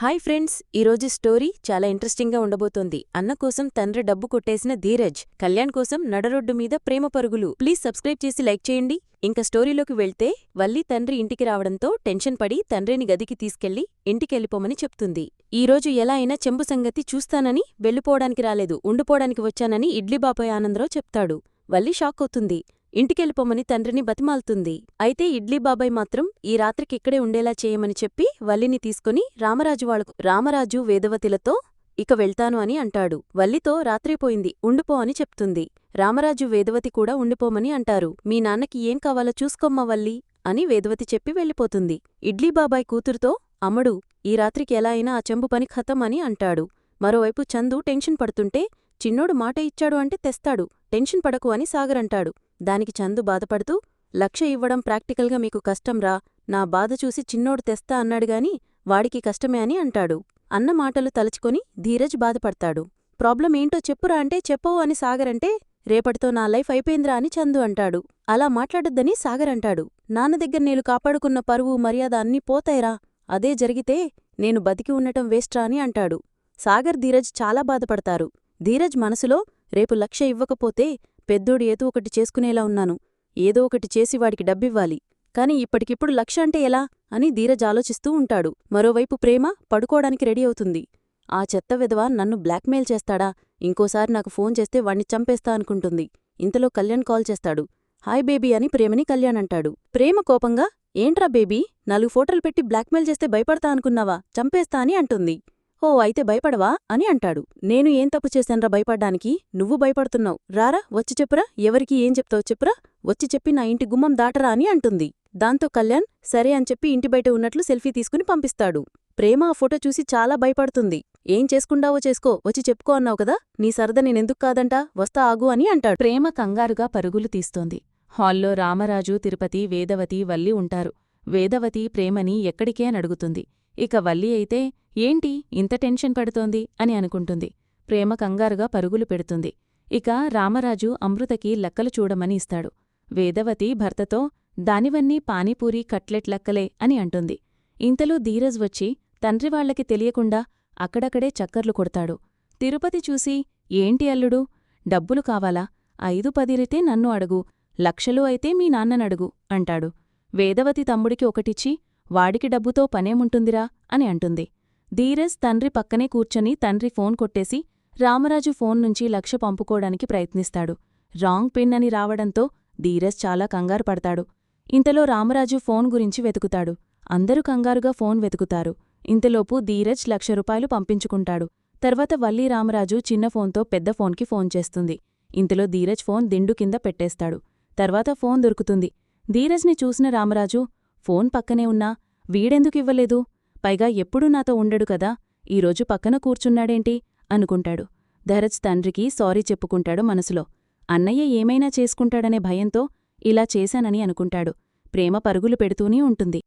Hi friends ఈరోజు story చాలా ఇంట్రెస్టింగ్గా ఉండబోతోంది. అన్న కోసం తండ్రి డబ్బు కొట్టేసిన ధీరజ్ కళ్యాణ్ కోసం నడరొడ్డు మీద ప్రేమ పరుగులు. ప్లీజ్ సబ్స్క్రైబ్ చేసి లైక్ చేయండి. ఇంకా స్టోరీలోకి వెళ్తే వల్లి తండ్రి ఇంటికి రావడంతో టెన్షన్ పడి తండ్రిని గదికి తీసుకెళ్ళి ఇంటికెళ్ళిపోమని చెప్తుంది. ఈరోజు ఎలా అయినా చెంబు సంగతి చూస్తానని వెళ్ళిపోవడానికి రాలేదు ఉండిపోవడానికి వచ్చానని ఇడ్లీ ఆనందరావు చెప్తాడు. వల్లి షాక్ అవుతుంది. ఇంటికెళ్ళిపోమని తండ్రిని బతిమాలుతుంది. అయితే ఇడ్లీబాబాయ్ మాత్రం ఈ రాత్రికి ఇక్కడే ఉండేలా చేయమని చెప్పి వల్లిని తీసుకుని రామరాజు వాళ్ళకు రామరాజు వేదవతిలతో ఇక వెళ్తాను అని అంటాడు. వల్లితో రాత్రిపోయింది ఉండిపో అని చెప్తుంది. రామరాజు వేదవతి కూడా ఉండిపోమని అంటారు. మీ నాన్నకి ఏం కావాలో చూసుకోమ్మా వల్లి అని వేదవతి చెప్పి వెళ్ళిపోతుంది. ఇడ్లీబాబాయ్ కూతురుతో అమ్మడు ఈ రాత్రికి ఎలా అయినా ఆ చెంబు పని ఖతం అని అంటాడు. మరోవైపు చందు టెన్షన్ పడుతుంటే చిన్నోడు మాట ఇచ్చాడు అంటే తెస్తాడు టెన్షన్ పడకు అని సాగరంటాడు. దానికి చందు బాధపడుతూ లక్ష ఇవ్వడం ప్రాక్టికల్గా మీకు కష్టంరా నా బాధ చూసి చిన్నోడు తెస్తా అన్నాడుగాని వాడికి కష్టమే అని అంటాడు. అన్న మాటలు తలుచుకొని ధీరజ్ బాధపడతాడు. ప్రాబ్లం ఏంటో చెప్పురా అంటే చెప్పవు అని సాగరంటే రేపటితో నా లైఫ్ అయిపోయిందిరా అని చందు అంటాడు. అలా మాట్లాడొద్దని సాగరంటాడు. నాన్న దగ్గర నేను కాపాడుకున్న పరువు మర్యాద అన్నీ పోతాయిరా అదే జరిగితే నేను బతికి ఉండటం వేస్ట్రా అని అంటాడు. సాగర్ ధీరజ్ చాలా బాధపడతారు. ధీరజ్ మనసులో రేపు లక్ష ఇవ్వకపోతే పెద్దోడు ఏదో ఒకటి చేసుకునేలా ఉన్నాను. ఏదో ఒకటి చేసి వాడికి డబ్బివ్వాలి. కాని ఇప్పటికిప్పుడు లక్ష అంటే ఎలా? అని ధీరజ్ ఆలోచిస్తూ ఉంటాడు. మరోవైపు ప్రేమ పడుకోవడానికి రెడీ అవుతుంది. ఆ చెత్త విధవ నన్ను బ్లాక్మెయిల్ చేస్తాడా? ఇంకోసారి నాకు ఫోన్ చేస్తే వాణ్ణి చంపేస్తా అనుకుంటుంది. ఇంతలో కళ్యాణ్ కాల్ చేస్తాడు. హాయ్ బేబీ అని ప్రేమని కళ్యాణ్ అంటాడు. ప్రేమ కోపంగా ఏంట్రా బేబీ? నాలుగు ఫోటోలు పెట్టి బ్లాక్మెయిల్ చేస్తే భయపడతా అనుకున్నావా? చంపేస్తా అని అంటుంది. ఓ అయితే భయపడవా? అని అంటాడు. నేను ఏం తప్పు చేశాన్రా భయపడ్డానికి? నువ్వు భయపడుతున్నావు. రారా వచ్చి చెప్పురా. ఎవరికి ఏం చెప్తావు చెప్పురా. వచ్చి చెప్పి నా ఇంటి గుమ్మం దాటరా అని అంటుంది. దాంతో కళ్యాణ్ సరే అని చెప్పి ఇంటి బయట ఉన్నట్లు సెల్ఫీ తీసుకుని పంపిస్తాడు. ప్రేమ ఆ ఫోటో చూసి చాలా భయపడుతుంది. ఏం చేసుకుండావో చేసుకో. వచ్చి చెప్పుకో అన్నావు కదా. నీ సరద నేనెందుకు కాదంటా? వస్తా ఆగు అని అంటాడు. ప్రేమ కంగారుగా పరుగులు తీస్తోంది. హాల్లో రామరాజు తిరుపతి వేదవతి వల్లి ఉంటారు. వేదవతి ప్రేమని ఎక్కడికే అడుగుతుంది. ఇక వల్లి అయితే ఏంటి ఇంత టెన్షన్ పడుతోంది అని అనుకుంటుంది. ప్రేమ కంగారుగా పరుగులు పెడుతుంది. ఇక రామరాజు అమృతకి లక్కలు చూడమని ఇస్తాడు. వేదవతి భర్తతో దానివన్నీ పానీపూరి కట్లెట్ లక్కలే అని అంటుంది. ఇంతలో ధీరజ్ వచ్చి తండ్రివాళ్ళకి తెలియకుండా అక్కడక్కడే చక్కర్లు కొడతాడు. తిరుపతి చూసి ఏంటి అల్లుడు? డబ్బులు కావాలా? ఐదు పదిరితే నన్ను అడుగు. లక్షలు అయితే మీ నాన్ననడుగు అంటాడు. వేదవతి తమ్ముడికి ఒకటిచ్చి వాడికి డబ్బుతో పనేముంటుందిరా అని అంటుంది. ధీరజ్ తండ్రి పక్కనే కూర్చొని తండ్రి ఫోన్ కొట్టేసి రామరాజు ఫోన్ నుంచి లక్ష పంపుకోడానికి ప్రయత్నిస్తాడు. రాంగ్ పిన్ అని రావడంతో ధీరజ్ చాలా కంగారు పడతాడు. ఇంతలో రామరాజు ఫోన్ గురించి వెతుకుతాడు. అందరూ కంగారుగా ఫోన్ వెతుకుతారు. ఇంతలోపు ధీరజ్ లక్ష రూపాయలు పంపించుకుంటాడు. తర్వాత వల్లీ రామరాజు చిన్న ఫోన్తో పెద్ద ఫోన్కి ఫోన్ చేస్తుంది. ఇంతలో ధీరజ్ ఫోన్ దిండు కింద పెట్టేస్తాడు. తర్వాత ఫోన్ దొరుకుతుంది. ధీరజ్ని చూసిన రామరాజు ఫోన్ పక్కనే ఉన్నా వీడెందుకివ్వలేదు పైగా ఎప్పుడూ నాతో ఉండడు కదా ఈరోజు పక్కన కూర్చున్నాడేంటి? అనుకుంటాడు. ధరజ్ తండ్రికి సారీ చెప్పుకుంటాడు మనసులో. అన్నయ్య ఏమైనా చేసుకుంటాడనే భయంతో ఇలా చేశానని అనుకుంటాడు. ప్రేమ పరుగులు పెడుతూనే ఉంటుంది.